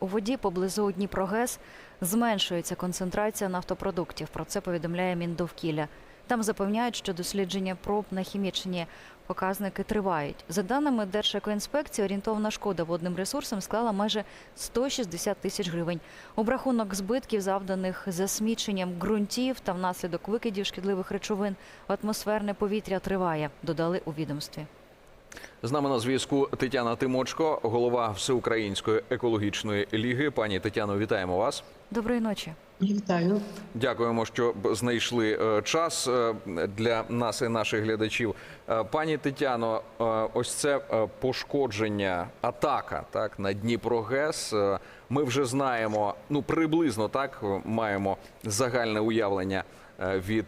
у воді поблизу Дніпрогес зменшується концентрація нафтопродуктів. Про це повідомляє Міндовкілля. Там запевняють, що дослідження проб на хімічні показники тривають. За даними Держекоінспекції, орієнтовна шкода водним ресурсам склала майже 160 тисяч гривень. Обрахунок збитків, завданих засміченням ґрунтів та внаслідок викидів шкідливих речовин в атмосферне повітря триває, додали у відомстві. З нами на зв'язку Тетяна Тимочко, голова Всеукраїнської екологічної ліги. Пані Тетяно, вітаємо вас. Доброї ночі. Вітаю. Дякуємо, що знайшли е, час е, для нас і наших глядачів. Е, Пані Тетяно, ось це пошкодження, атака так на Дніпрогес. Е, Ми вже знаємо, ну приблизно так маємо загальне уявлення від.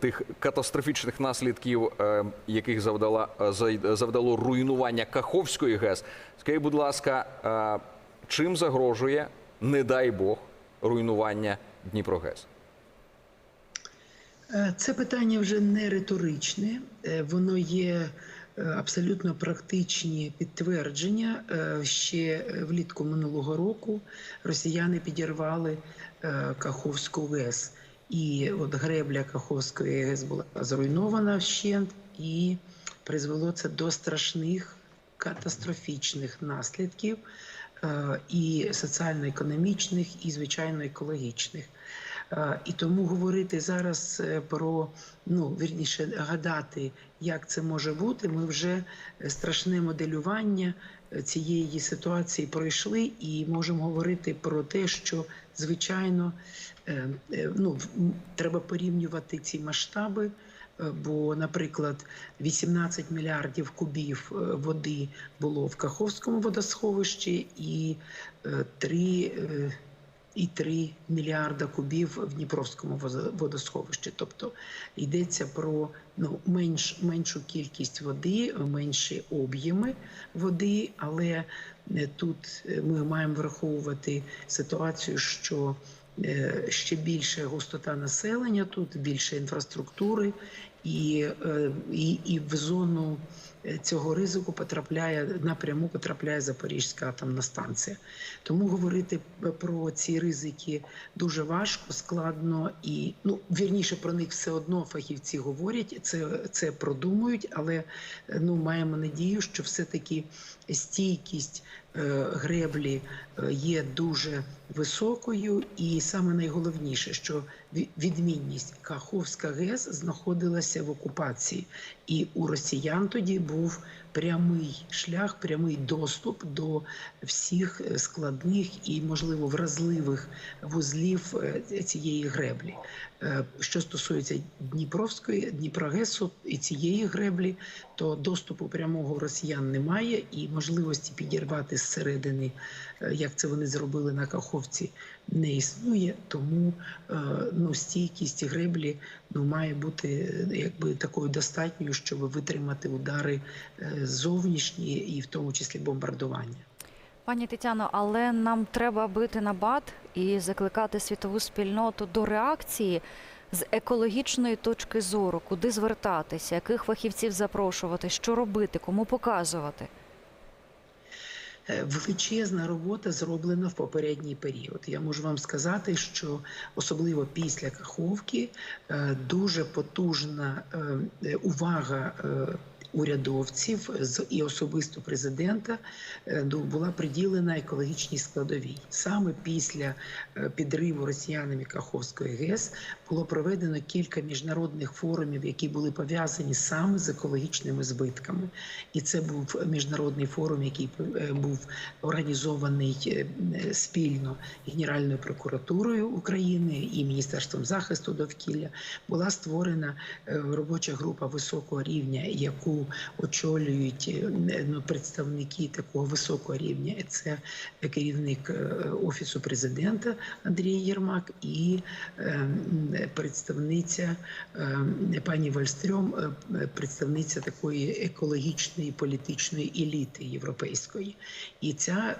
Тих катастрофічних наслідків, е, яких завдала е, завдало руйнування Каховської ГЕС. Скажіть, будь ласка, е, чим загрожує, не дай Бог, руйнування Дніпрогес? Це питання вже не риторичне, воно є абсолютно практичні підтвердження. Ще влітку минулого року росіяни підірвали Каховську ГЕС. І от гребля Каховської ГЕС була зруйнована вщент, і призвело це до страшних катастрофічних наслідків е, і соціально-економічних, і звичайно екологічних. І тому говорити зараз е, про ну вірніше гадати, як це може бути. Ми вже е, страшне моделювання е, цієї ситуації пройшли, і можемо говорити про те, що звичайно ну треба порівнювати ці масштаби. Бо, наприклад, 18 мільярдів кубів води було в Каховському водосховищі, і е, 3 і 3 мільярда кубів в Дніпровському водосховищі. Тобто йдеться про ну, менш, меншу кількість води, менші об'єми води, але е, тут е, ми маємо враховувати ситуацію, що е, ще більше густота населення, тут більше інфраструктури, і, і, і в зону цього ризику потрапляє напряму потрапляє Запорізька атомна станція. Тому говорити про ці ризики дуже важко, складно і ну вірніше про них все одно фахівці говорять, це, це продумують, але е, ну маємо надію, що все-таки стійкість е, греблі е, є дуже високою, і саме найголовніше, що відмінність Каховська ГЕС знаходилася в окупації, і у росіян тоді був прямий шлях, прямий доступ до всіх е, складних і, можливо, вразливих вузлів е, цієї греблі. Е, Що стосується Дніпровської, Дніпрогесу і цієї греблі, то доступу прямого росіян немає, і можливості підірвати зсередини, е, як це вони зробили на Каховці, не існує. Тому е, ну, стійкість греблі ну, має бути якби такою достатньою, щоб витримати удари зовнішні і в тому числі бомбардування. Пані Тетяно, але нам треба бити на бат і закликати світову спільноту до реакції з екологічної точки зору, куди звертатися, яких фахівців запрошувати, що робити, кому показувати. Е, Величезна робота зроблена в попередній період. Я можу вам сказати, що особливо після Каховки е, дуже потужна е, увага. Урядовців і особисто президента е, була приділена екологічній складовій. Саме після е, підриву росіянами Каховської ГЕС було проведено кілька міжнародних форумів, які були пов'язані саме з екологічними збитками. І це був міжнародний форум, який е, був організований спільно Генеральною прокуратурою України і Міністерством захисту довкілля. Була створена робоча група високого рівня, яку очолюють е, ну, представники такого високого рівня. Це керівник е, офісу президента Андрій Єрмак і е, представниця пані Вальстрьом, представниця такої екологічної політичної еліти європейської. І ця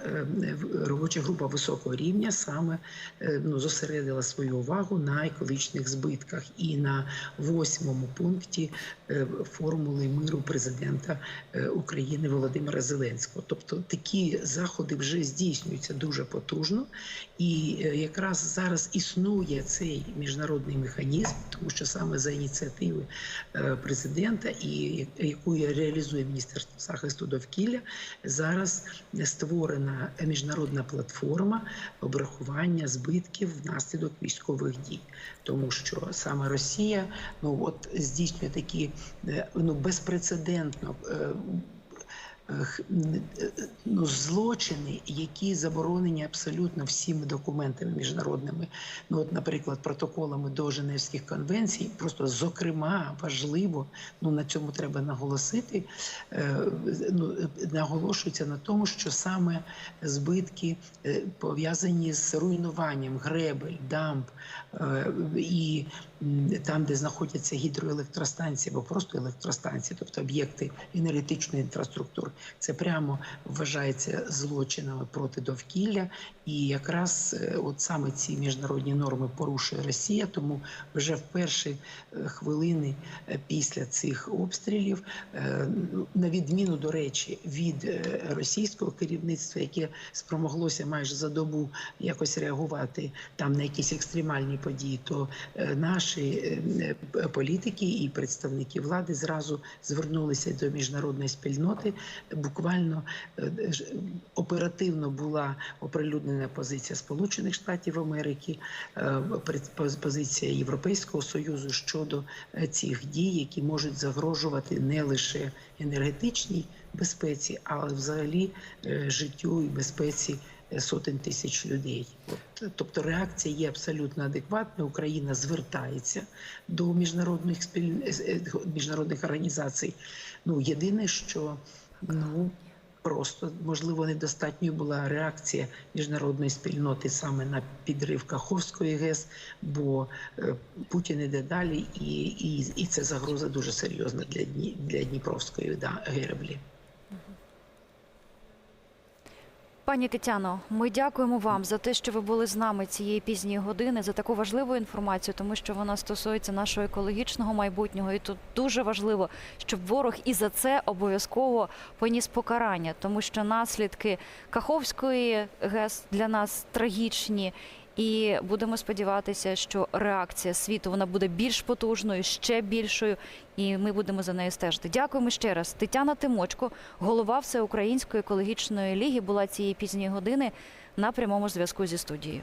робоча група високого рівня саме ну, зосередила свою увагу на екологічних збитках і на восьмому пункті формули миру президента е, України Володимира Зеленського. Тобто такі заходи вже здійснюються дуже потужно, і е, якраз зараз існує цей міжнародний механізм, тому що саме за ініціативи е, президента, і яку реалізує Міністерство захисту довкілля, зараз створена міжнародна платформа обрахування збитків внаслідок військових дій, тому що саме Росія ну от здійснює такі ну безпрецедентно. transcendental Ну, злочини, які заборонені абсолютно всіми документами міжнародними, ну от, наприклад, протоколами до Женевських конвенцій, просто зокрема важливо, ну на цьому треба наголосити. е, Ну наголошується на тому, що саме збитки е, пов'язані з руйнуванням гребель, дамб е, і там, де знаходяться гідроелектростанції або просто електростанції, тобто об'єкти енергетичної інфраструктури, це прямо вважається злочинами проти довкілля. І якраз е, от саме ці міжнародні норми порушує Росія, тому вже в перші е, хвилини е, після цих обстрілів, ну, на відміну до речі, від російського керівництва, яке спромоглося майже за добу якось реагувати там на якісь екстремальні події, то наші політики і представники влади зразу звернулися до міжнародної спільноти. Буквально е, оперативно була оприлюднена позиція Сполучених Штатів Америки, е, позиція Європейського союзу щодо е, цих дій, які можуть загрожувати не лише енергетичній безпеці, але взагалі життю і безпеці сотень тисяч людей. Тобто реакція є абсолютно адекватною. Україна звертається до міжнародних спіль... міжнародних організацій. Ну єдине, що ну просто можливо недостатньою була реакція міжнародної спільноти саме на підрив Каховської ГЕС, бо е, Путін іде далі, і, і, і це загроза дуже серйозна для Дні для Дніпровської да, гереблі. Пані Тетяно, ми дякуємо вам за те, що ви були з нами цієї пізньої години, за таку важливу інформацію, тому що вона стосується нашого екологічного майбутнього. І тут дуже важливо, щоб ворог і за це обов'язково поніс покарання, тому що наслідки Каховської ГЕС для нас трагічні. І будемо сподіватися, що реакція світу вона буде більш потужною, ще більшою, і ми будемо за нею стежити. Дякуємо ще раз. Тетяна Тимочко, голова Всеукраїнської екологічної ліги, була цієї пізньої години на прямому зв'язку зі студією.